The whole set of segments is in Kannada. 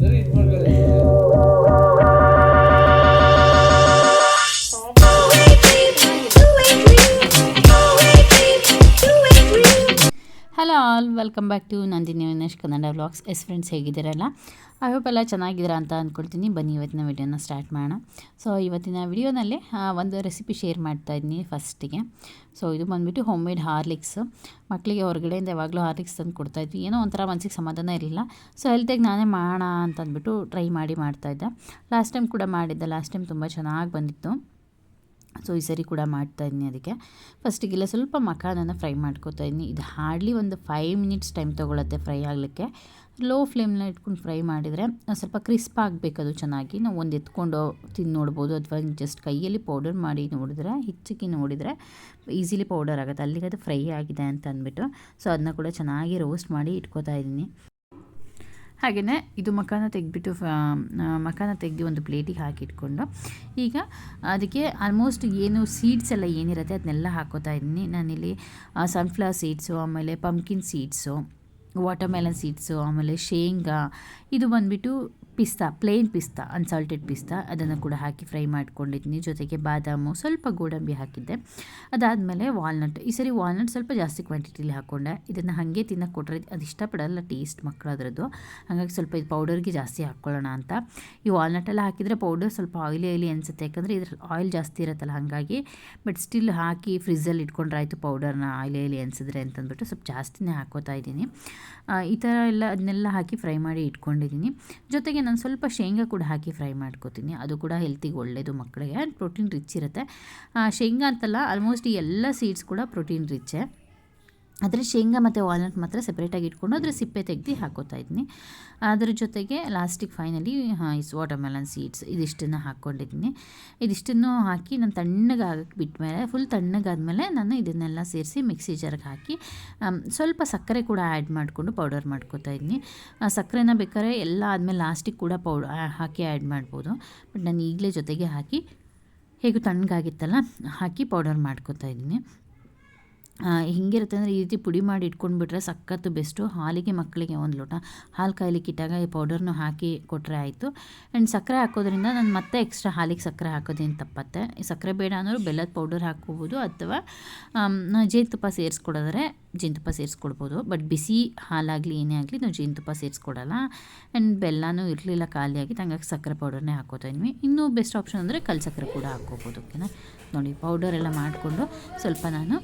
ಸರಿ ಇದು welcome back to Nandini Vinesh Kannada vlogs. Yes friends ಹೇಗಿದ್ದೀರಲ್ಲ? I hope ಎಲ್ಲ ಚೆನ್ನಾಗಿದ್ದೀರಾ ಅಂತ ಅಂದ್ಕೊಳ್ತೀನಿ ಬನ್ನಿ, ಇವತ್ತಿನ ವಿಡಿಯೋನ ಸ್ಟಾರ್ಟ್ ಮಾಡೋಣ. ಸೊ ಇವತ್ತಿನ ವಿಡಿಯೋನಲ್ಲಿ ಒಂದು ರೆಸಿಪಿ ಶೇರ್ ಮಾಡ್ತಾ ಇದ್ದೀನಿ ಫಸ್ಟಿಗೆ ಸೊ ಇದು ಬಂದುಬಿಟ್ಟು ಹೋಮ್ ಮೇಡ್ ಹಾರ್ಲಿಕ್ಸ್ ಮಕ್ಕಳಿಗೆ ಹೊರಗಡೆಯಿಂದ ಯಾವಾಗಲೂ ಹಾರ್ಲಿಕ್ಸ್ ತಂದು ಕೊಡ್ತಾಯಿದ್ವಿ ಏನೋ ಒಂಥರ ಮನಸ್ಸಿಗೆ ಸಮಾಧಾನ ಇರಲಿಲ್ಲ. ಸೊ ಹೆಲ್ತಿಗೆ ನಾನೇ ಮಾಡೋಣ ಅಂತಂದ್ಬಿಟ್ಟು ಟ್ರೈ ಮಾಡಿ ಮಾಡ್ತಾಯಿದ್ದೆ ಲಾಸ್ಟ್ ಟೈಮ್ ಕೂಡ ಮಾಡಿದ್ದೆ. ಲಾಸ್ಟ್ ಟೈಮ್ ತುಂಬ ಚೆನ್ನಾಗಿ ಬಂದಿತ್ತು. ಸೊ ಈ ಸರಿ ಕೂಡ ಮಾಡ್ತಾ ಇದ್ದೀನಿ ಅದಕ್ಕೆ. ಫಸ್ಟಿಗೆಲ್ಲ ಸ್ವಲ್ಪ ಮಖಾನನ ಫ್ರೈ ಮಾಡ್ಕೋತಾ ಇದ್ದೀನಿ ಇದು ಹಾರ್ಡ್ಲಿ ಒಂದು ಫೈವ್ ಮಿನಿಟ್ಸ್ ಟೈಮ್ ತೊಗೊಳತ್ತೆ ಫ್ರೈ ಆಗಲಿಕ್ಕೆ. ಲೋ ಫ್ಲೇಮ್ನ ಇಟ್ಕೊಂಡು ಫ್ರೈ ಮಾಡಿದರೆ ಸ್ವಲ್ಪ ಕ್ರಿಸ್ಪ್ ಆಗಬೇಕು ಅದು ಚೆನ್ನಾಗಿ. ನಾವು ಒಂದು ಎತ್ಕೊಂಡು ತಿಂದು ನೋಡ್ಬೋದು. ಅಥವಾ ಜಸ್ಟ್ ಕೈಯಲ್ಲಿ ಪೌಡರ್ ಮಾಡಿ ನೋಡಿದ್ರೆ ಹೆಚ್ಚಿಗೆ ನೋಡಿದರೆ ಈಸಿಲಿ ಪೌಡರ್ ಆಗುತ್ತೆ. ಅಲ್ಲಿಗೆ ಅದು ಫ್ರೈ ಆಗಿದೆ ಅಂತ ಅಂದ್ಬಿಟ್ಟು. ಸೊ ಅದನ್ನ ಕೂಡ ಚೆನ್ನಾಗಿ ರೋಸ್ಟ್ ಮಾಡಿ ಇಟ್ಕೋತಾ ಇದ್ದೀನಿ ಹಾಗೆಯೇ ಇದು ಮಖಾನ ತೆಗೆದ್ಬಿಟ್ಟು ಮಖಾನ ತೆಗೆದು ಒಂದು ಪ್ಲೇಟಿಗೆ ಹಾಕಿಟ್ಕೊಂಡು, ಈಗ ಅದಕ್ಕೆ ಆಲ್ಮೋಸ್ಟ್ ಏನು ಸೀಡ್ಸ್ ಎಲ್ಲ ಏನಿರುತ್ತೆ ಅದನ್ನೆಲ್ಲ ಹಾಕೋತಾ ಇದ್ದೀನಿ. ನಾನಿಲ್ಲಿ ಸನ್ಫ್ಲವರ್ ಸೀಡ್ಸು ಆಮೇಲೆ ಪಂಪ್ಕಿನ್ ಸೀಡ್ಸು ವಾಟರ್ಮೆಲನ್ ಸೀಡ್ಸು ಆಮೇಲೆ ಶೇಂಗಾ, ಇದು ಬಂದುಬಿಟ್ಟು ಪಿಸ್ತಾ ಪ್ಲೇನ್ ಪಿಸ್ತಾ ಅನ್ಸಾಲ್ಟೆಡ್ ಪಿಸ್ತಾ, ಅದನ್ನು ಕೂಡ ಹಾಕಿ ಫ್ರೈ ಮಾಡ್ಕೊಂಡಿದ್ದೀನಿ. ಜೊತೆಗೆ ಬಾದಾಮು ಸ್ವಲ್ಪ ಗೋಡಂಬಿ ಹಾಕಿದ್ದೆ. ಅದಾದಮೇಲೆ ವಾಲ್ನಟ್ ಈ ಸರಿ ವಾಲ್ನಟ್ ಸ್ವಲ್ಪ ಜಾಸ್ತಿ ಕ್ವಾಂಟಿಟಿಲಿ ಹಾಕ್ಕೊಂಡೆ ಇದನ್ನು ಹಾಗೆ ತಿನ್ನೋಕೆ ಕೊಟ್ಟರೆ ಅದು ಇಷ್ಟಪಡಲ್ಲ ಟೇಸ್ಟ್ ಮಕ್ಕಳು ಅದರದ್ದು. ಹಾಗಾಗಿ ಸ್ವಲ್ಪ ಇದು ಪೌಡರ್ಗೆ ಜಾಸ್ತಿ ಹಾಕ್ಕೊಳ್ಳೋಣ ಅಂತ. ಈ ವಾಲ್ನಟ್ ಎಲ್ಲ ಹಾಕಿದರೆ ಪೌಡರ್ ಸ್ವಲ್ಪ ಆಯಿಲಿ ಆಯಿಲಿ ಅನಿಸುತ್ತೆ. ಯಾಕಂದರೆ ಇದ್ರ ಆಯಿಲ್ ಜಾಸ್ತಿ ಇರುತ್ತಲ್ಲ, ಹಾಗಾಗಿ ಬಟ್ ಸ್ಟಿಲ್ ಹಾಕಿ ಫ್ರಿಜ್ಜಲ್ಲಿ ಇಟ್ಕೊಂಡ್ರೆ ಆಯಿತು ಪೌಡರ್ನ ಆಯಿಲಿ ಆಯಿಲಿ ಅನಿಸಿದ್ರೆ ಅಂತಂದ್ಬಿಟ್ಟು ಸ್ವಲ್ಪ ಜಾಸ್ತಿನೇ ಹಾಕೋತಾ ಇದ್ದೀನಿ. ಈ ಥರ ಎಲ್ಲ ಅದನ್ನೆಲ್ಲ ಹಾಕಿ ಫ್ರೈ ಮಾಡಿ ಇಟ್ಕೊಂಡಿದ್ದೀನಿ. ಜೊತೆಗೆ ನಾನು ಸ್ವಲ್ಪ ಶೇಂಗಾ ಕೂಡ ಹಾಕಿ ಫ್ರೈ ಮಾಡ್ಕೋತೀನಿ. ಅದು ಕೂಡ ಹೆಲ್ತಿಗೆ ಒಳ್ಳೆಯದು ಮಕ್ಕಳಿಗೆ. ಆ್ಯಂಡ್ ಪ್ರೋಟೀನ್ ರಿಚ್ ಇರುತ್ತೆ. ಶೇಂಗಾ ಅಂತಲ್ಲ ಆಲ್ಮೋಸ್ಟ್ ಎಲ್ಲ ಸೀಡ್ಸ್ ಕೂಡ ಪ್ರೋಟೀನ್ ರಿಚ್ಚೇ ಆದರೆ ಶೇಂಗಾ ಮತ್ತು ವಾಲ್ನಟ್ ಮಾತ್ರ ಸೆಪ್ರೇಟಾಗಿ ಇಟ್ಕೊಂಡು ಅದರ ಸಿಪ್ಪೆ ತೆಗೆದು ಹಾಕೋತಾ ಇದ್ದೀನಿ ಅದರ ಜೊತೆಗೆ ಲಾಸ್ಟಿಗೆ ಫೈನಲಿ ಇಸ್ ವಾಟರ್ಮೆಲನ್ ಸೀಡ್ಸ್ ಇದಿಷ್ಟನ್ನು ಹಾಕ್ಕೊಂಡಿದ್ದೀನಿ ಇದಿಷ್ಟನ್ನು ಹಾಕಿ ನಾನು ತಣ್ಣಗೆ ಆಗಕ್ಕೆ ಬಿಟ್ಮೇಲೆ ಫುಲ್ ತಣ್ಣಗಾದ್ಮೇಲೆ ನಾನು ಇದನ್ನೆಲ್ಲ ಸೇರಿಸಿ ಮಿಕ್ಸಿ ಜಾರ್ಗೆ ಹಾಕಿ ಸ್ವಲ್ಪ ಸಕ್ಕರೆ ಕೂಡ ಆ್ಯಡ್ ಮಾಡಿಕೊಂಡು ಪೌಡರ್ ಮಾಡ್ಕೋತಾ ಇದ್ದೀನಿ ಸಕ್ಕರೆನ ಬೇಕಾದ್ರೆ ಎಲ್ಲ ಆದಮೇಲೆ ಲಾಸ್ಟಿಗೆ ಕೂಡ ಪೌಡ್ ಹಾಕಿ ಆ್ಯಡ್ ಮಾಡ್ಬೋದು. ಬಟ್ ನಾನು ಈಗಲೇ ಜೊತೆಗೆ ಹಾಕಿ, ಹೇಗೂ ತಣ್ಣಗಾಗಿತ್ತಲ್ಲ, ಹಾಕಿ ಪೌಡರ್ ಮಾಡ್ಕೊತಾ ಇದ್ದೀನಿ ಹಿಂಗಿರುತ್ತೆ ಅಂದರೆ ಈ ರೀತಿ ಪುಡಿ ಮಾಡಿ ಇಟ್ಕೊಂಡ್ಬಿಟ್ರೆ ಸಖತ್ತು ಬೆಸ್ಟು ಹಾಲಿಗೆ ಮಕ್ಕಳಿಗೆ ಒಂದು ಲೋಟ. ಹಾಲು ಕಾಯ್ಲಿಕ್ಕೆ ಇಟ್ಟಾಗ ಈ ಪೌಡರ್ನು ಹಾಕಿ ಕೊಟ್ಟರೆ ಆಯಿತು. ಆ್ಯಂಡ್ ಸಕ್ಕರೆ ಹಾಕೋದ್ರಿಂದ ನಾನು ಮತ್ತೆ ಎಕ್ಸ್ಟ್ರಾ ಹಾಲಿಗೆ ಸಕ್ಕರೆ ಹಾಕೋದೇನು ತಪ್ಪತ್ತೆ. ಸಕ್ಕರೆ ಬೇಡ ಅನ್ನೋರು ಬೆಲ್ಲದ ಪೌಡರ್ ಹಾಕ್ಕೋಬೋದು ಅಥವಾ ಜೇನುತುಪ್ಪ ಸೇರಿಸ್ಕೊಡೋದ್ರೆ ಜೇನುತುಪ್ಪ ಸೇರಿಸ್ಕೊಡ್ಬೋದು. ಬಟ್ ಬಿಸಿ ಹಾಲಾಗಲಿ ಏನೇ ಆಗಲಿ ನಾವು ಜೇನುತುಪ್ಪ ಸೇರಿಸ್ಕೊಡಲ್ಲ. ಆ್ಯಂಡ್ ಬೆಲ್ಲನೂ ಇರಲಿಲ್ಲ ಖಾಲಿಯಾಗಿ, ಹಂಗಾಗಿ ಸಕ್ಕರೆ ಪೌಡರ್ನೇ ಹಾಕೋತಾ ಇದ್ವಿ. ಇನ್ನೂ ಬೆಸ್ಟ್ ಆಪ್ಷನ್ ಅಂದರೆ ಕಲ್ ಸಕ್ಕರೆ ಕೂಡ ಹಾಕ್ಕೋಬೋದು ಓಕೆನಾ ನೋಡಿ ಪೌಡರ್ ಎಲ್ಲ ಮಾಡಿಕೊಂಡು ಸ್ವಲ್ಪ ನಾನು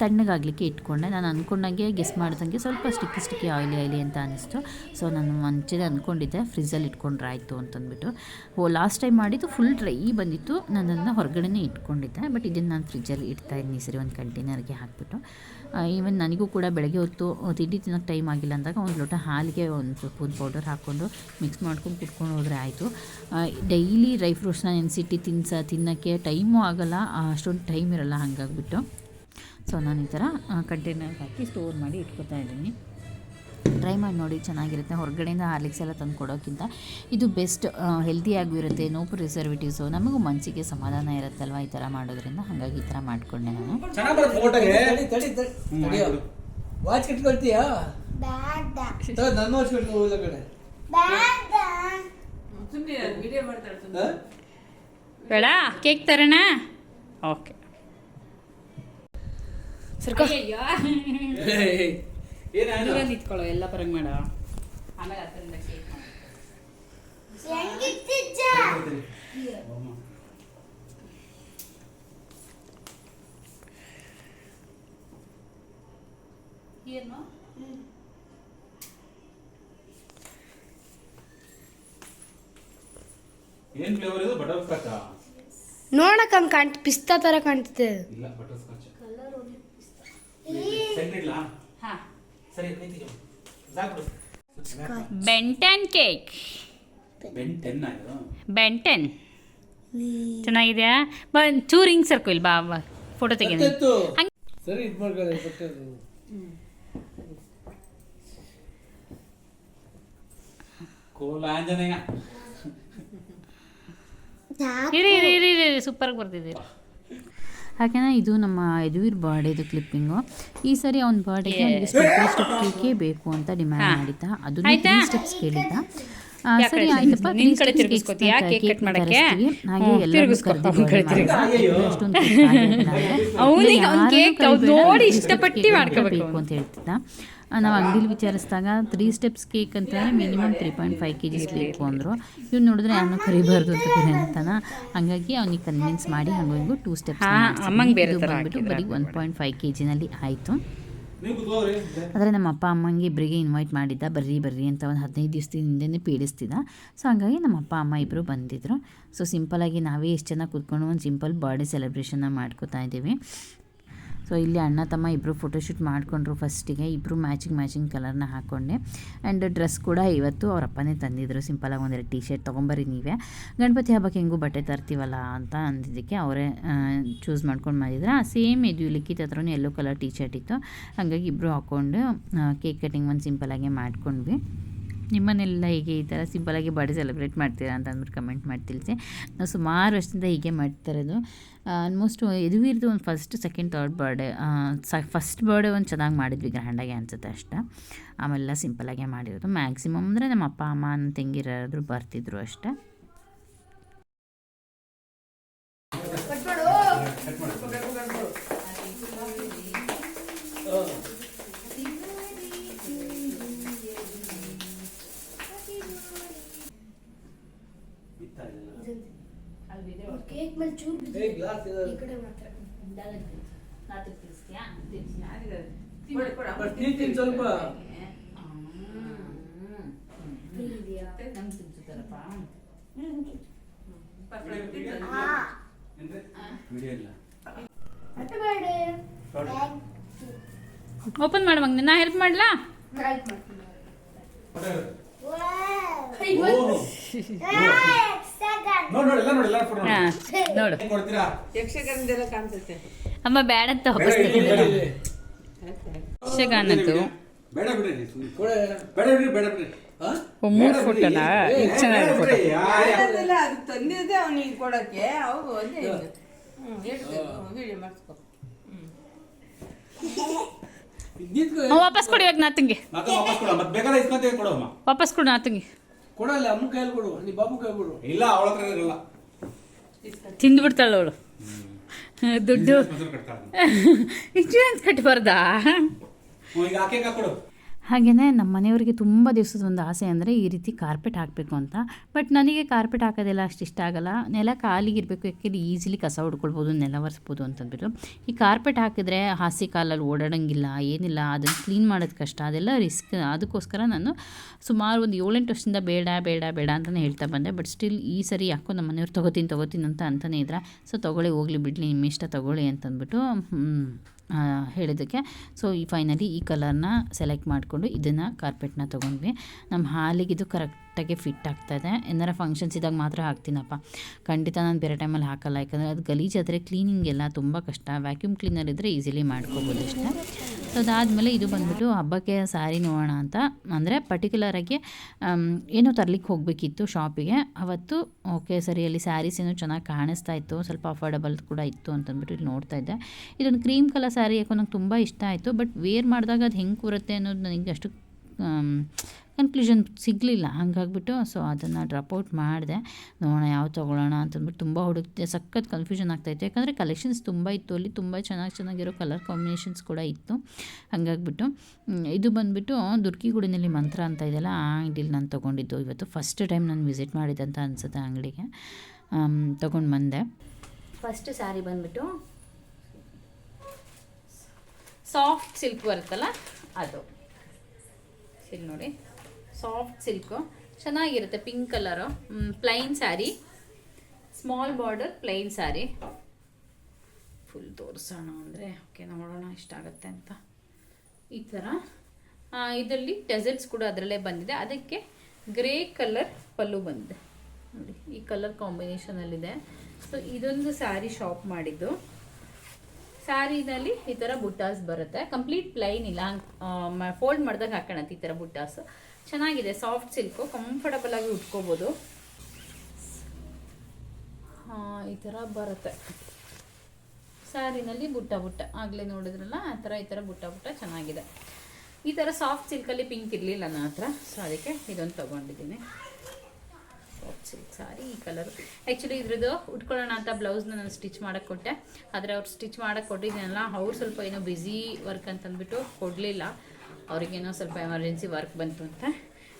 ತಣ್ಣಗಾಗಲಿಕ್ಕೆ ಇಟ್ಕೊಂಡೆ. ನಾನು ಅಂದ್ಕೊಂಡಂಗೆ ಗೆಸ್ ಮಾಡ್ದಂಗೆ ಸ್ವಲ್ಪ ಸ್ಟಿಕ್ಕಿ ಸ್ಟಿಕ್ಕಿ ಆಯಿಲಿ ಆಯಿಲಿ ಅಂತ ಅನ್ನಿಸ್ತು ಸೊ ನಾನು ಮುಂಚೆನೇ ಅಂದ್ಕೊಂಡಿದ್ದೆ ಫ್ರಿಜ್ಜಲ್ಲಿ ಇಟ್ಕೊಂಡ್ರೆ ಆಯಿತು ಅಂತಂದ್ಬಿಟ್ಟು. ಓ ಲಾಸ್ಟ್ ಟೈಮ್ ಮಾಡಿದ್ದು ಫುಲ್ ಡ್ರೈ ಬಂದಿತ್ತು. ನಾನು ಅದನ್ನು ಹೊರಗಡೆನೇ ಇಟ್ಕೊಂಡಿದ್ದೆ. ಬಟ್ ಇದನ್ನು ನಾನು ಫ್ರಿಜ್ಜಲ್ಲಿ ಇಡ್ತಾ ಇದ್ದೀನಿ. ಸರಿ ಒಂದು ಕಂಟೈನರ್ಗೆ ಹಾಕ್ಬಿಟ್ಟು. ಈವನ್ ನನಗೂ ಕೂಡ ಬೆಳಗ್ಗೆ ಹೊತ್ತು ತಿಂಡಿ ತಿನ್ನೋಕ್ಕೆ ಟೈಮ್ ಆಗಿಲ್ಲ ಅಂದಾಗ ಒಂದು ಲೋಟ ಹಾಲಿಗೆ ಒಂದು ಸ್ಪೂನ್ ಪೌಡರ್ ಹಾಕ್ಕೊಂಡು ಮಿಕ್ಸ್ ಮಾಡ್ಕೊಂಡು ಕುಟ್ಕೊಂಡು ಹೋದರೆ ಆಯಿತು. ಡೈಲಿ ಡ್ರೈ ಫ್ರೂಟ್ಸ್ನ ನೆನೆಸಿಟ್ಟು ತಿನ್ಸ, ತಿನ್ನೋಕ್ಕೆ ಟೈಮೂ ಆಗೋಲ್ಲ, ಅಷ್ಟೊಂದು ಟೈಮ್ ಇರೋಲ್ಲ, ಹಾಗಾಗ್ಬಿಟ್ಟು. ಸೊ ನಾನು ಈ ಥರ ಕಂಟೈನರ್ಗೆ ಹಾಕಿ ಸ್ಟೋರ್ ಮಾಡಿ ಇಟ್ಕೊತಾ ಇದ್ದೀನಿ. ಟ್ರೈ ಮಾಡಿ ನೋಡಿ ಚೆನ್ನಾಗಿರುತ್ತೆ. ಹೊರಗಡೆಯಿಂದ ಹಾರ್ಲಿಕ್ಸ್ ಎಲ್ಲ ತಂದು ಕೊಡೋಕ್ಕಿಂತ ಇದು ಬೆಸ್ಟ್ ಹೆಲ್ದಿಯಾಗೂ ಇರುತ್ತೆ ನೋ ಪ್ರಿಸರ್ವೇಟಿವ್ಸು ನಮಗೂ ಮನಸ್ಸಿಗೆ ಸಮಾಧಾನ ಇರುತ್ತಲ್ವ ಈ ಥರ ಮಾಡೋದ್ರಿಂದ? ಹಾಗಾಗಿ ಈ ಥರ ಮಾಡಿಕೊಂಡೆ ನಾನು. ಚೆನ್ನಾಗಿ ಫೋಟೋಗೆ ತಡಿ ತಡಿ ತಡಿ. ತಡಿಯೋ. ವಾಚ್ ನನ್ನ ಕಡೆ? ಬೇಡ ಕೇಕ್ ತರೋಣ? ಓಕೆ ಸರ್ಕೋ ಏಯ್, ಏನಾಯ್ತು? ನಿಂತ್ಕೊಳ್ಳೋ ಎಲ್ಲ ಪರಂಗ್ ಮಾಡ. ಏನ್ ಫ್ಲೇವರ್ ಇದು? ಬಟರ್ ಸ್ಕಾಚ್ ನೋಡಕ್ ಹಂಗ್ ಕಾಣ್ ಪಿಸ್ತಾ ತರ ಕಾಣ್ತಿದೆ. ಇಲ್ಲ ಬಟರ್ ಸರಿ ನಿಂತಿಗೆ ಸಾಕು ಬೆಂಟನ್ ಕೇಕ್ ಬೆನ್ ಟೆನ್ ಆಯ್ತು ಬೆಂಟನ್ ಚೆನ್ನಾಗಿದೆಯಾ? ಬಾ ಚೂರು ಹಿಂಗೆ ಸರ್ಕು ಇಲ್ಲಿ ಬಾ. ಬಾ ಫೋಟೋ ತೆಗೆದು. ಸರಿ ಇದು ಮಾಡ್ಕೊಳ್ಳಿ ಬಟ್ಟೆ ಅದು. ಕೋಲ ಆಂಜನೇಯ ಇರಿ ಇರಿ ಇರಿ ಇರಿ ಸೂಪರಾಗಿ ಬರ್ತಿದ್ದೀರಿ ಹಾಗೆಯೇ ಇದು ನಮ್ಮ ಯದುವೀರ್ ಬರ್ಡೇದು ಕ್ಲಿಪ್ಪಿಂಗು ಈ ಸರಿ ಅವ್ನ ಬರ್ಡೇಗೆ ಸ್ಟೆಪ್ ಕೇಕೇ ಬೇಕು ಅಂತ ಡಿಮ್ಯಾಂಡ್ ಮಾಡಿದ್ದ. ಅದು ತ್ರೀ ಸ್ಟೆಪ್ಸ್ ಕೇಳಿದ್ದ. ಸರಿ ಆಯ್ತಪ್ಪ ನಿನ್ ಕಡೆ ಕೇಕ್ ಕಟ್ ಮಾಡಕ್ಕೆ? ತಿರ್ಗಿಸ್ಕೊ, ಕಡೆ. ಅವ್ನಿಗೆ ಅವ್ನ್ ಕರಿಬೇಡ, ನೋಡಿ ಇಷ್ಟಪಟ್ಟು ಮಾಡ್ಕೋಬೇಕು ಅಂತ ಹೇಳ್ತಿದ್ದ. ನಾವು ಅಂಗಡಿಲಿ ವಿಚಾರಿಸಿದಾಗ ತ್ರೀ ಸ್ಟೆಪ್ಸ್ ಕೇಕ್ ಅಂತ minimum three point five K Gs ಬೇಕು ಅಂದರು. ಇವ್ನು ನೋಡಿದ್ರೆ ಯಾರನ್ನೂ ಕರಿಬಾರ್ದು ಅಂತ ಅಂತಾನ. ಹಂಗಾಗಿ ಅವ್ನಿಗೆ ಕನ್ವಿನ್ಸ್ ಮಾಡಿ ಹಂಗೂ ಟೂ ಸ್ಟೆಪ್ಸ್ ಬೇರೆ ಬಂದ್ಬಿಟ್ಟು ಬರೀ ಒನ್ ಪಾಯಿಂಟ್ ಫೈವ್ ಕೆ ಜಿನಲ್ಲಿ ಆಯಿತು. ಆದರೆ ನಮ್ಮ ಅಪ್ಪ ಅಮ್ಮಂಗೆ ಇಬ್ಬರಿಗೆ ಇನ್ವೈಟ್ ಮಾಡಿದ್ದ, ಬರ್ರಿ ಬರ್ರಿ ಅಂತ ಒಂದು ಹದಿನೈದು ದಿವಸದಿಂದನೇ ಪೀಡಿಸ್ತಿದ್ದ. ಸೊ ಹಂಗಾಗಿ ನಮ್ಮ ಅಪ್ಪ, ಅಮ್ಮ ಇಬ್ಬರು ಬಂದಿದ್ದರು ಸೊ ಸಿಂಪಲಾಗಿ ನಾವೇ ಎಷ್ಟು ಜನ ಕೂತ್ಕೊಂಡು ಒಂದು ಸಿಂಪಲ್ ಬರ್ಡೇ ಸೆಲೆಬ್ರೇಷನ್ನ ಮಾಡ್ಕೋತಾ ಇದ್ದೀವಿ. ಸೊ ಇಲ್ಲಿ ಅಣ್ಣ ತಮ್ಮ ಇಬ್ಬರು ಫೋಟೋಶೂಟ್ ಮಾಡಿಕೊಂಡ್ರು ಫಸ್ಟಿಗೆ ಇಬ್ಬರು ಮ್ಯಾಚಿಂಗ್ ಮ್ಯಾಚಿಂಗ್ ಕಲರ್ನ ಹಾಕ್ಕೊಂಡೆ ಆ್ಯಂಡ್ ಡ್ರೆಸ್ ಕೂಡ ಇವತ್ತು ಅವ್ರ ಅಪ್ಪನೇ ತಂದಿದ್ದರು ಸಿಂಪಲಾಗಿ ಒಂದೆರಡು ಟಿ ಶರ್ಟ್ ತೊಗೊಂಬರ್ರಿ ನೀವೇ. ಗಣಪತಿ ಹಬ್ಬಕ್ಕೆ ಹೆಂಗೂ ಬಟ್ಟೆ ತರ್ತೀವಲ್ಲ ಅಂತ ಅಂದಿದ್ದಕ್ಕೆ ಅವರೇ ಚೂಸ್ ಮಾಡ್ಕೊಂಡು ಮಾಡಿದ್ರೆ. ಆ ಸೇಮ್ ಇದು ಲಿಖಿತ್ ಹತ್ರನೂ ಎಲ್ಲೋ ಕಲರ್ ಟಿ ಶರ್ಟ್ ಇತ್ತು. ಹಾಗಾಗಿ ಇಬ್ಬರು ಹಾಕ್ಕೊಂಡು ಕೇಕ್ ಕಟಿಂಗ್ ಒಂದು ಸಿಂಪಲಾಗೆ ಮಾಡ್ಕೊಂಡ್ವಿ. ನಿಮ್ಮನ್ನೆಲ್ಲ ಹೀಗೆ ಈ ಥರ ಸಿಂಪಲಾಗಿ ಬರ್ಡೇ ಸೆಲೆಬ್ರೇಟ್ ಮಾಡ್ತೀರಾ ಅಂತ ಅಂದ್ಬಿಟ್ಟು ಕಮೆಂಟ್ ಮಾಡಿ ತಿಳಿಸಿ. ನಾವು ಸುಮಾರು ವರ್ಷದಿಂದ ಹೀಗೆ ಮಾಡ್ತಾ ಇರೋದು. ಆಲ್ಮೋಸ್ಟ್ ಯದುವೀರ್ದು ಒಂದು ಫಸ್ಟ್ ಸೆಕೆಂಡ್ ತರ್ಡ್ ಬರ್ಡೇ ಸ ಫಸ್ಟ್ ಬರ್ಡೇ ಒಂದು ಚೆನ್ನಾಗಿ ಮಾಡಿದ್ವಿ ಗ್ರ್ಯಾಂಡಾಗಿ ಅನಿಸುತ್ತೆ ಅಷ್ಟೇ. ಆಮೇಲೆ ಸಿಂಪಲಾಗೆ ಮಾಡಿರೋದು. ಮ್ಯಾಕ್ಸಿಮಮ್ ಅಂದರೆ ನಮ್ಮ ಅಪ್ಪ, ಅಮ್ಮ ನನ್ನ ತಂಗಿರಾದ್ರು ಬರ್ತಿದ್ರು ಅಷ್ಟೇ. ಮೇಲೆ ಚೂರು ಏ ಗ್ಲಾಸ್ ಈ ಕಡೆ ಮಾತ್ರ. ತಿನ್ ಸ್ವಲ್ಪ. ಓಪನ್ ಮಾಡು ಮಗನ. ನಾ ಹೆಲ್ಪ್ ಮಾಡ್ಲಾ? ಹೆಲ್ಪ್ ಮಾಡ್ತೀನಿ. ನೋಡಿ ನೋಡಿ ಎಲ್ಲ ನೋಡಿ ಎಲ್ಲ ಫೋಟೋ ಹಾ ನೋಡು ಹೆಂಗ್ ಕೊಡ್ತೀರಾ ಯಕ್ಷಗಾನದೆಲ್ಲ ಕಾಣಿಸುತ್ತೆ ಅಮ್ಮ ಬೇಡ ಅಂತ ಬೇಡ. ಇಲ್ಲಿ. ಯಕ್ಷಗಾನದ್ದು ಬೇಡ ಬಿಡ್ರಿ ಸುಮ್ನೆ. ಬೇಡ ಬಿಡ್ರಿ ಬೇಡ ಬಿಡ್ರಿ ಹಾ? ಓ, ಮೂರ್ ಬೇಡ ಫೋಟೋನಾ? ಬಿಡ್ರಿ. ಈಗ ಚೆನ್ನಾಗಿ ಬೇಡ ಬಿಡ್ರಿ. ಯಾ, ಯಾ. ಅದೆಲ್ಲ ಅದು ತಂದಿದ್ದೆ ಅವನಿಗೆ ಕೊಡಕ್ಕೆ ಅವು ಅದೇ ಇದು. ಹ್ಮ್ ಹೇಳ್ತೇನೆ ವಿಡಿಯೋ ಮಾಡಿಸ್ಕೊ ನಿಂತ್ಕೊ. ಅವ್ ವಾಪಸ್ ಕೊಡಿ ಇವಾಗ ನಾತಂಗೆ ಮತ್ತೆ ವಾಪಸ್ ಕೊಡು ಮತ್ತೆ ಬೇಕಾದ್ರೆ ಇಸ್ಕೊಂತ ಕೊಡಮ್ಮ ವಾಪಸ್ ಕೊಡು ನಾತಂಗೆ ಕೊಡಲ್ಲ ಅಮ್ಮ ಕೈಯಲ್ಲಿ ಕೊಡು ನೀ ಬಾಬು ಕೈ ಕೊಡು. ಇಲ್ಲ ಅವಳ ಹತ್ರ ಇರಲ್ಲ. ತಿಂದ್ಬಿಡ್ತಾಳೆ ಅವಳು. ದುಡ್ಡು. ಇನ್ಶೂರೆನ್ಸ್ ಕಟ್ಟಬಾರ್ದಾ ಈಗ ಆಕೆ ಕೊಡು? ಹಾಗೆಯೇ ನಮ್ಮ ಮನೆಯವರಿಗೆ ತುಂಬ ದಿವಸದ ಒಂದು ಆಸೆ ಅಂದರೆ ಈ ರೀತಿ ಕಾರ್ಪೆಟ್ ಹಾಕಬೇಕು ಅಂತ. ಬಟ್ ನನಗೆ ಕಾರ್ಪೆಟ್ ಹಾಕೋದೆಲ್ಲ ಅಷ್ಟು ಇಷ್ಟ ಆಗಲ್ಲ. ನೆಲ ಖಾಲಿಗಿರಬೇಕು ಯಾಕೆಂದರೆ ಈಸಿಲಿ ಕಸ ಹೊಡ್ಕೊಳ್ಬೋದು ನೆಲ ಒರೆಸ್ಬೋದು ಅಂತಂದ್ಬಿಟ್ಟು. ಈ ಕಾರ್ಪೆಟ್ ಹಾಕಿದ್ರೆ ಹಾಸಿ ಕಾಲಲ್ಲಿ ಓಡಾಡೋಂಗಿಲ್ಲ ಏನಿಲ್ಲ ಅದನ್ನು ಕ್ಲೀನ್ ಮಾಡೋದು ಕಷ್ಟ. ಅದೆಲ್ಲ ರಿಸ್ಕ್. ಅದಕ್ಕೋಸ್ಕರ ನಾನು ಸುಮಾರು ಒಂದು ಏಳೆಂಟು ವರ್ಷದಿಂದ ಬೇಡ ಬೇಡ ಬೇಡ ಅಂತಲೇ ಹೇಳ್ತಾ ಬಂದೆ. ಬಟ್ ಸ್ಟಿಲ್ ಈ ಸರಿ ಯಾಕೋ ನಮ್ಮ ಮನೆಯವ್ರು ತೊಗೋತೀನಿ ತೊಗೋತೀನಿ ಅಂತ ಅಂತಲೇ ಇದ್ರೆ ಸೊ ತೊಗೊಳ್ಳಿ ಹೋಗ್ಲಿ ಬಿಡಲಿ ನಿಮ್ಮ ಇಷ್ಟ ತೊಗೊಳ್ಳಿ ಅಂತಂದ್ಬಿಟ್ಟು ಆ, ಹೇಳಿದ್ದಕ್ಕೆ. ಸೊ ಈ ಫೈನಲಿ ಈ ಕಲರ್ನ ಸೆಲೆಕ್ಟ್ ಮಾಡಿಕೊಂಡು ಇದನ್ನು ಕಾರ್ಪೆಟ್ನ ತೊಗೊಂಡ್ವಿ. ನಮ್ಮ ಹಾಲಿಗೆ ಇದು ಕರೆಕ್ಟಾಗಿ ಫಿಟ್ ಆಗ್ತಾಯಿದೆ ಏನಾರ ಫಂಕ್ಷನ್ಸ್ ಇದ್ದಾಗ ಮಾತ್ರ ಹಾಕ್ತೀನಪ್ಪ. ಖಂಡಿತ ನಾನು ಬೇರೆ ಟೈಮಲ್ಲಿ ಹಾಕಲ್ಲ. ಯಾಕಂದರೆ ಅದು ಗಲೀಜಾದರೆ ಕ್ಲೀನಿಂಗ್ ಎಲ್ಲ ತುಂಬ ಕಷ್ಟ. ವ್ಯಾಕ್ಯೂಮ್ ಕ್ಲೀನರ್ ಇದ್ದರೆ ಈಸಿಲಿ ಮಾಡ್ಕೋಬೋದು ಅಷ್ಟೇ. ಸೊ ಅದಾದಮೇಲೆ ಇದು ಬಂದ್ಬಿಟ್ಟು ಹಬ್ಬಕ್ಕೆ ಸ್ಯಾರಿ ನೋಡೋಣ ಅಂತ. ಅಂದರೆ ಪರ್ಟಿಕ್ಯುಲರಾಗಿ ಏನೋ ತರಲಿಕ್ಕೆ ಹೋಗಬೇಕಿತ್ತು ಶಾಪಿಗೆ ಅವತ್ತು ಓಕೆ ಸರಿ, ಅಲ್ಲಿ ಸ್ಯಾರೀಸ್ ಏನೋ ಚೆನ್ನಾಗಿ ಕಾಣಿಸ್ತಾ ಇತ್ತು, ಸ್ವಲ್ಪ ಅಫೋರ್ಡಬಲ್ ಕೂಡ ಇತ್ತು ಅಂತಂದ್ಬಿಟ್ಟು ಇಲ್ಲಿ ನೋಡ್ತಾ ಇದ್ದೆ. ಇದೊಂದು ಕ್ರೀಮ್ ಕಲರ್ ಸ್ಯಾರಿ ಯಾಕೋ ನಂಗೆ ತುಂಬ ಇಷ್ಟ ಆಯಿತು ಬಟ್ ವೇರ್ ಮಾಡಿದಾಗ ಅದು ಹೆಂಗೆ ಕೂರುತ್ತೆ ಅನ್ನೋದು ನನಗೆ ಅಷ್ಟು ಕನ್ಕ್ಲೂಷನ್ ಸಿಗಲಿಲ್ಲ. ಹಂಗಾಗ್ಬಿಟ್ಟು ಸೊ ಅದನ್ನು ಡ್ರಾಪ್ಔಟ್ ಮಾಡಿದೆ. ನೋಡೋಣ ಯಾವ ತೊಗೊಳ್ಳೋಣ ಅಂತಂದ್ಬಿಟ್ಟು ತುಂಬ ಹುಡುಕ್ತಿದೆ ಸಖತ್ ಕನ್ಫ್ಯೂಷನ್ ಆಗ್ತಾಯಿತ್ತು ಯಾಕಂದರೆ ಕಲೆಕ್ಷನ್ಸ್ ತುಂಬ ಇತ್ತು. ಅಲ್ಲಿ ತುಂಬ ಚೆನ್ನಾಗಿ ಚೆನ್ನಾಗಿರೋ ಕಲರ್ ಕಾಂಬಿನೇಷನ್ಸ್ ಕೂಡ ಇತ್ತು. ಹಂಗಾಗ್ಬಿಟ್ಟು ಇದು ಬಂದುಬಿಟ್ಟು ದುರ್ಗಿಗುಡಿನಲ್ಲಿ ಮಂತ್ರ ಅಂತ ಇದೆಯಲ್ಲ, ಆ ಅಂಗಡಿಲಿ ನಾನು ತೊಗೊಂಡಿದ್ದು. ಇವತ್ತು ಫಸ್ಟ್ ಟೈಮ್ ನಾನು ವಿಸಿಟ್ ಮಾಡಿದ್ದಂತ ಅನಿಸುತ್ತೆ ಅಂಗಡಿಗೆ. ತೊಗೊಂಡು ಬಂದೆ. ಫಸ್ಟ್ ಸ್ಯಾರಿ ಬಂದುಬಿಟ್ಟು ಸಾಫ್ಟ್ ಸಿಲ್ಕ್ ಬರುತ್ತಲ್ಲ ಅದು. ಇಲ್ಲಿ ನೋಡಿ. ಸಾಫ್ಟ್ ಸಿಲ್ಕು ಚೆನ್ನಾಗಿರುತ್ತೆ pink colour plain sari small border plain sari full ತೋರಿಸೋಣ ಅಂದರೆ ಓಕೆ ನೋಡೋಣ ಇಷ್ಟಾಗತ್ತೆ ಅಂತ. ಈ ಥರ ಇದರಲ್ಲಿ ಡೆಸರ್ಟ್ಸ್ ಕೂಡ ಅದರಲ್ಲೇ ಬಂದಿದೆ. ಅದಕ್ಕೆ ಗ್ರೇ ಕಲರ್ ಪಲ್ಲು ಬಂದಿದೆ. ನೋಡಿ, ಈ ಕಲರ್ ಕಾಂಬಿನೇಷನಲ್ಲಿದೆ ಸೊ ಇದೊಂದು ಸ್ಯಾರಿ ಶಾಪ್ ಮಾಡಿದ್ದು. ಸ್ಯಾರಿನಲ್ಲಿ ಈ ಥರ ಬುಟ್ಟಾಸ್ ಬರುತ್ತೆ. ಕಂಪ್ಲೀಟ್ ಪ್ಲೈನ್ ಇಲ್ಲ. ಫೋಲ್ಡ್ ಮಾಡಿದಾಗ ಹಾಕೋಣತ್ತೆ ಈ ಥರ ಬುಟ್ಟಾಸ್. ಚೆನ್ನಾಗಿದೆ ಸಾಫ್ಟ್ ಸಿಲ್ಕು ಕಂಫರ್ಟಬಲ್ ಆಗಿ ಉಟ್ಕೋಬೋದು. ಈ ಥರ ಬರುತ್ತೆ. ಸ್ಯಾರಿನಲ್ಲಿ ಬುಟ್ಟ ಬುಟ್ಟ. ಆಗಲೇ ನೋಡಿದ್ರಲ್ಲ, ಆ ಥರ ಈ ಥರ ಬುಟ್ಟ ಬುಟ್ಟ ಚೆನ್ನಾಗಿದೆ. ಈ ಥರ ಸಾಫ್ಟ್ ಸಿಲ್ಕಲ್ಲಿ ಪಿಂಕ್ ಇರಲಿಲ್ಲ ನನ್ನ ಹತ್ರ ಸೊ ಅದಕ್ಕೆ ಇದೊಂದು ತೊಗೊಂಡಿದ್ದೀನಿ. ಸಾರಿ ಈ ಕಲರು ಆ್ಯಕ್ಚುಲಿ ಇದ್ರದ್ದು ಉಟ್ಕೊಳ್ಳೋಣ ಅಂತ ಬ್ಲೌಸ್ನ ನಾನು ಸ್ಟಿಚ್ ಮಾಡೋಕ್ಕೆ ಕೊಟ್ಟೆ. ಆದರೆ ಅವ್ರು ಸ್ಟಿಚ್ ಮಾಡೋಕ್ಕೆ ಕೊಟ್ಟಿದ್ದೀನಲ್ಲ ಅವ್ರು ಸ್ವಲ್ಪ ಏನೋ ಬ್ಯುಸಿ ವರ್ಕ್ ಅಂತಂದ್ಬಿಟ್ಟು ಕೊಡಲಿಲ್ಲ. ಅವ್ರಿಗೇನೋ ಸ್ವಲ್ಪ ಎಮರ್ಜೆನ್ಸಿ ವರ್ಕ್ ಬಂತು ಅಂತ.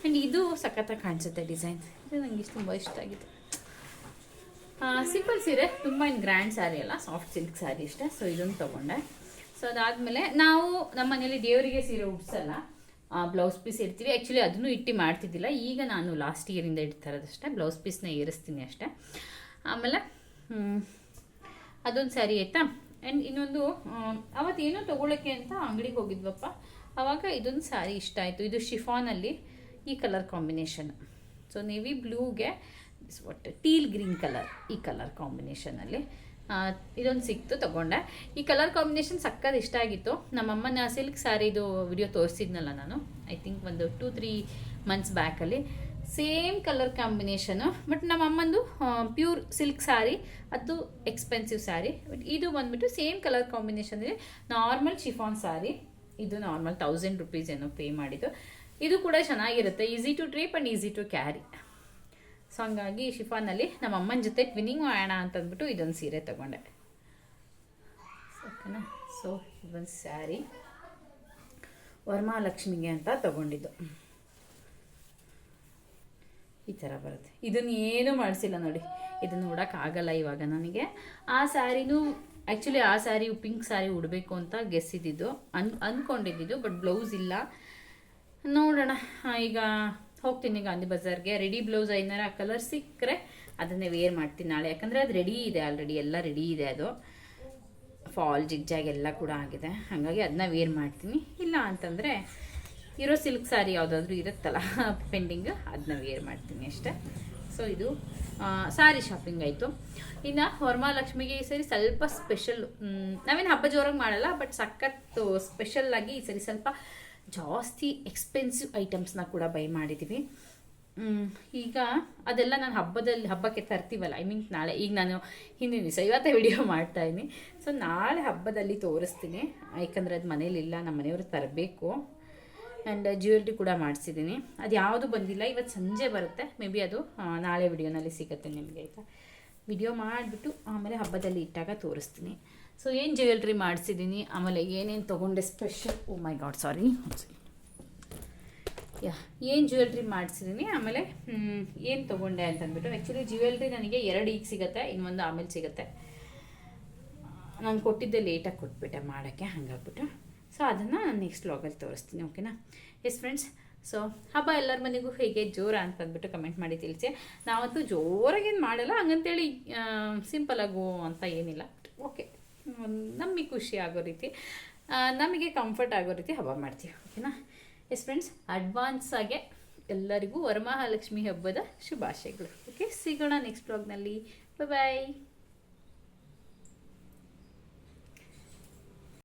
ಆ್ಯಂಡ್ ಇದು ಸಖತ್ತಾಗಿ ಕಾಣಿಸುತ್ತೆ ಡಿಸೈನ್ ಇದು ನನಗೆ ಇಷ್ಟು ತುಂಬ ಇಷ್ಟ ಆಗಿದೆ. ಸಿಂಪಲ್ ಸೀರೆ, ತುಂಬ ಏನು ಗ್ರ್ಯಾಂಡ್ ಸ್ಯಾರಿ ಅಲ್ಲ ಸಾಫ್ಟ್ ಸಿಲ್ಕ್ ಸ್ಯಾರಿ ಇಷ್ಟ. ಸೊ ಇದೊಂದು ತೊಗೊಂಡೆ. ಸೊ ಅದಾದಮೇಲೆ ನಾವು ನಮ್ಮ ಮನೇಲಿ ದೇವರಿಗೆ ಸೀರೆ ಉಡ್ಸಲ್ಲ. ಬ್ಲೌಸ್ ಪೀಸ್ ಇರ್ತೀವಿ ಆ್ಯಕ್ಚುಲಿ ಅದನ್ನು ಇಟ್ಟು ಮಾಡ್ತಿದ್ದಿಲ್ಲ. ಈಗ ನಾನು ಲಾಸ್ಟ್ ಇಯರಿಂದ ಇಡ್ತಾ ಇರೋದಷ್ಟೇ. ಬ್ಲೌಸ್ ಪೀಸ್ನ ಏರಿಸ್ತೀನಿ ಅಷ್ಟೇ. ಆಮೇಲೆ ಅದೊಂದು ಸ್ಯಾರಿ ಆಯಿತಾ? ಆ್ಯಂಡ್ ಇನ್ನೊಂದು ಅವತ್ತು ಏನೋ ತೊಗೊಳಕ್ಕೆ ಅಂತ ಅಂಗಡಿಗೆ ಹೋಗಿದ್ವಪ್ಪ. ಆವಾಗ ಇದೊಂದು ಸ್ಯಾರಿ ಇಷ್ಟ ಆಯಿತು. ಇದು ಶಿಫಾನಲ್ಲಿ ಈ ಕಲರ್ ಕಾಂಬಿನೇಷನ್ ಸೊ ನೇವಿ ಬ್ಲೂಗೆ ಒಟ್ಟು ಟೀಲ್ ಗ್ರೀನ್ ಕಲರ್ ಈ ಕಲರ್ ಕಾಂಬಿನೇಷನಲ್ಲಿ ಇದೊಂದು ಸಿಕ್ತು, ತಗೊಂಡೆ. ಈ ಕಲರ್ ಕಾಂಬಿನೇಷನ್ ಸಕ್ಕದ ಇಷ್ಟ ಆಗಿತ್ತು. ನಮ್ಮಮ್ಮನ ಸಿಲ್ಕ್ ಸ್ಯಾರಿದು ವಿಡಿಯೋ ತೋರಿಸಿದ್ನಲ್ಲ ನಾನು. ಐ ಥಿಂಕ್ ಒಂದು ಟೂ ತ್ರೀ ಮಂತ್ಸ್ ಬ್ಯಾಕಲ್ಲಿ ಸೇಮ್ ಕಲರ್ ಕಾಂಬಿನೇಷನು ಬಟ್ ನಮ್ಮಮ್ಮಂದು ಪ್ಯೂರ್ ಸಿಲ್ಕ್ ಸ್ಯಾರಿ ಅದು ಎಕ್ಸ್ಪೆನ್ಸಿವ್ ಸ್ಯಾರಿ ಬಟ್ ಇದು ಬಂದುಬಿಟ್ಟು ಸೇಮ್ ಕಲರ್ ಕಾಂಬಿನೇಷನ್ ಇದೆ ನಾರ್ಮಲ್ ಶಿಫಾನ್ ಸ್ಯಾರಿ ಇದು ನಾರ್ಮಲ್ ತೌಸಂಡ್ ರುಪೀಸ್ ಏನೋ ಪೇ ಮಾಡಿದ್ದು. ಇದು ಕೂಡ ಚೆನ್ನಾಗಿರುತ್ತೆ easy to drape and easy to carry so ಹಂಗಾಗಿ ಶಿಫಾನಲ್ಲಿ ನಮ್ಮ ಅಮ್ಮನ ಜೊತೆ ಟ್ವಿನಿಂಗ್ ಮಾಡೋಣ ಅಂತಂದ್ಬಿಟ್ಟು ಇದೊಂದು ಸೀರೆ ತಗೊಂಡೆ. ಓಕೆನಾ? ಸೊ ಇದೊಂದು ಸ್ಯಾರಿ ವರಮಹಾಲಕ್ಷ್ಮಿಗೆ ಅಂತ ತಗೊಂಡಿದ್ದು. ಈ ಥರ ಬರುತ್ತೆ. ಇದನ್ನು ಏನೂ ಮಾಡಿಸಿಲ್ಲ ನೋಡಿ. ಇದನ್ನು ಉಡೋಕ್ಕಾಗಲ್ಲ ಇವಾಗ ನನಗೆ. ಆ ಸ್ಯಾರಿನೂ ಆ್ಯಕ್ಚುಲಿ ಆ ಸ್ಯಾರಿ ಪಿಂಕ್ ಸ್ಯಾರಿ ಉಡಬೇಕು ಅಂತ ಗೆಸ್ಸಿದ್ದು. ಅನ್ ಅಂದ್ಕೊಂಡಿದ್ದು ಬಟ್ ಬ್ಲೌಸ್ ಇಲ್ಲ. ನೋಡೋಣ. ಈಗ ಹೋಗ್ತೀನಿ ಗಾಂಧಿ ಬಜಾರ್ಗೆ. ರೆಡಿ ಬ್ಲೌಸ್ ಏನಾರ ಕಲರ್ ಸಿಕ್ಕರೆ ಅದನ್ನೇ ವೇರ್ ಮಾಡ್ತೀನಿ ನಾಳೆ. ಯಾಕಂದರೆ ಅದು ರೆಡಿ ಇದೆ ಆಲ್ರೆಡಿ ಎಲ್ಲ ರೆಡಿ ಇದೆ ಅದು. ಫಾಲ್ ಜಿಗ್ಜಾಗ್ ಎಲ್ಲ ಕೂಡ ಆಗಿದೆ. ಹಾಗಾಗಿ ಅದನ್ನ ವೇರ್ ಮಾಡ್ತೀನಿ. ಇಲ್ಲ ಅಂತಂದರೆ ಇರೋ ಸಿಲ್ಕ್ ಸ್ಯಾರಿ ಯಾವುದಾದ್ರೂ ಇರುತ್ತಲ್ಲ ಪೆಂಡಿಂಗ್ ಅದನ್ನ ವೇರ್ ಮಾಡ್ತೀನಿ ಅಷ್ಟೇ. ಸೊ ಇದು ಸಾರಿ ಶಾಪಿಂಗ್ ಆಯಿತು. ಇನ್ನು ವರಮಹಾಲಕ್ಷ್ಮಿಗೆ ಈ ಸರಿ ಸ್ವಲ್ಪ ಸ್ಪೆಷಲ್ ನಾವೇನು ಹಬ್ಬ ಜೋರಾಗಿ ಮಾಡಲ್ಲ ಬಟ್ ಸಖತ್ತು ಸ್ಪೆಷಲ್ ಆಗಿ ಈ ಸರಿ ಸ್ವಲ್ಪ ಜಾಸ್ತಿ ಎಕ್ಸ್ಪೆನ್ಸಿವ್ ಐಟಮ್ಸ್ನ ಕೂಡ ಬೈ ಮಾಡಿದ್ದೀವಿ ಈಗ ಅದೆಲ್ಲ ನಾನು ಹಬ್ಬದಲ್ಲಿ, ಹಬ್ಬಕ್ಕೆ ತರ್ತೀವಲ್ಲ ಐ ಮೀನ್ ನಾಳೆ, ಈಗ ನಾನು ಹಿಂದಿನ ದಿವಸ, ಇವತ್ತೇ ವಿಡಿಯೋ ಮಾಡ್ತಾ ಇದ್ದೀನಿ. ಸೊ ನಾಳೆ ಹಬ್ಬದಲ್ಲಿ ತೋರಿಸ್ತೀನಿ. ಯಾಕಂದರೆ ಅದು ಮನೇಲಿಲ್ಲ ನಮ್ಮ ಮನೆಯವರು ತರಬೇಕು. ಆ್ಯಂಡ್ ಜ್ಯುವೆಲ್ರಿ ಕೂಡ ಮಾಡಿಸಿದ್ದೀನಿ. ಅದು ಯಾವುದು ಬಂದಿಲ್ಲ, ಇವತ್ತು ಸಂಜೆ ಬರುತ್ತೆ. ಮೇ ಬಿ ಅದು ನಾಳೆ ವಿಡಿಯೋನಲ್ಲಿ ಸಿಗುತ್ತೆ ನಿಮಗೆ, ಆಯಿತಾ? ವಿಡಿಯೋ ಮಾಡಿಬಿಟ್ಟು ಆಮೇಲೆ ಹಬ್ಬದಲ್ಲಿ ಇಟ್ಟಾಗ ತೋರಿಸ್ತೀನಿ. ಸೊ ಏನು ಜ್ಯುವೆಲ್ರಿ ಮಾಡಿಸಿದ್ದೀನಿ ಆಮೇಲೆ ಏನೇನು ತೊಗೊಂಡೆ ಸ್ಪೆಷಲ್ ಓ ಮೈ ಗಾಡ್ ಸಾರಿ ಯಾ ಏನು ಜ್ಯುವೆಲ್ರಿ ಮಾಡಿಸಿದ್ದೀನಿ ಆಮೇಲೆ ಏನು ತೊಗೊಂಡೆ ಅಂತಂದ್ಬಿಟ್ಟು ಆ್ಯಕ್ಚುಲಿ ಜ್ಯುವೆಲ್ರಿ ನನಗೆ ಎರಡು ಈಗ ಸಿಗುತ್ತೆ, ಇನ್ನೊಂದು ಆಮೇಲೆ ಸಿಗುತ್ತೆ. ನಾನು ಕೊಟ್ಟಿದ್ದೆ ಲೇಟಾಗಿ ಕೊಟ್ಬಿಟ್ಟೆ, ಮಾಡೋಕ್ಕೆ ಹಂಗಾಗ್ಬಿಟ್ಟು. ಸೊ ಅದನ್ನು ನಾನು ನೆಕ್ಸ್ಟ್ ಲಾಗಲ್ಲಿ ತೋರಿಸ್ತೀನಿ ಓಕೆನಾ ಎಸ್ ಫ್ರೆಂಡ್ಸ್ ಸೊ ಹಬ್ಬ ಎಲ್ಲರ ಮನೆಗೂ ಹೇಗೆ ಜೋರ ಅಂತ ಅಂದ್ಬಿಟ್ಟು ಕಮೆಂಟ್ ಮಾಡಿ ತಿಳಿಸಿ. ನಾವಂತೂ ಜೋರಾಗೇನು ಮಾಡಲ್ಲ, ಹಂಗಂತೇಳಿ ಸಿಂಪಲ್ ಆಗು ಅಂತ ಏನಿಲ್ಲ. ಓಕೆ ನಮಗೆ ಖುಷಿ ಆಗೋ ರೀತಿ ನಮಗೆ ಕಂಫರ್ಟ್ ಆಗೋ ರೀತಿ ಹಬ್ಬ ಮಾಡ್ತೀವಿ. ಓಕೆನಾ ಎಸ್ ಫ್ರೆಂಡ್ಸ್ ಅಡ್ವಾನ್ಸ್ ಆಗಿ ಎಲ್ಲರಿಗೂ ವರಮಹಾಲಕ್ಷ್ಮಿ ಹಬ್ಬದ ಶುಭಾಶಯಗಳು. ಓಕೆ ಸಿಗೋಣ ನೆಕ್ಸ್ಟ್ ಬ್ಲಾಗ್ನಲ್ಲಿ ಬಾಯ್